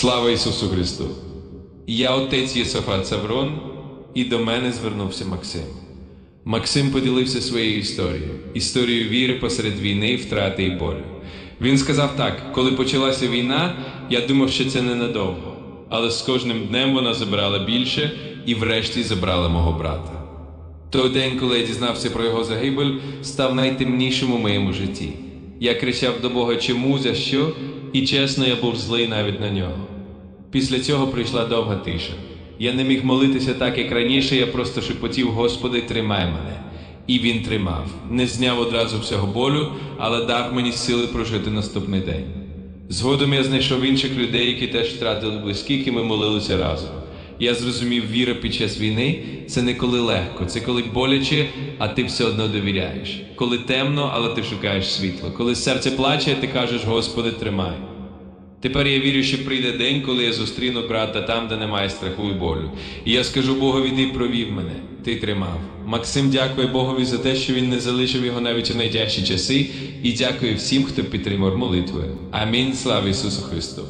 Слава Ісусу Христу! Я отець Єсофат Саврон, і до мене звернувся Максим. Максим поділився своєю історією, історією віри посеред війни, втрати і болю. Він сказав так: коли почалася війна, я думав, що це ненадовго, але з кожним днем вона забирала більше і врешті забрала мого брата. Той день, коли я дізнався про його загибель, став найтемнішим у моєму житті. Я кричав до Бога чому, за що, і чесно, я був злий навіть на нього. Після цього прийшла довга тиша. Я не міг молитися так, як раніше, я просто шепотів, Господи, тримай мене. І він тримав, не зняв одразу всього болю, але дав мені сили прожити наступний день. Згодом я знайшов інших людей, які теж втратили близьких, і ми молилися разом. Я зрозумів, віра під час війни це не коли легко, це коли боляче, а ти все одно довіряєш. Коли темно, але ти шукаєш світло. Коли серце плаче, ти кажеш, Господи, тримай. Тепер я вірю, що прийде день, коли я зустріну брата там, де немає страху і болю. І я скажу Богові, ти провів мене, ти тримав. Максим дякує Богові за те, що він не залишив його навіть у найтяжчі часи, і дякує всім, хто підтримав молитвою. Амінь. Слава Ісусу Христу!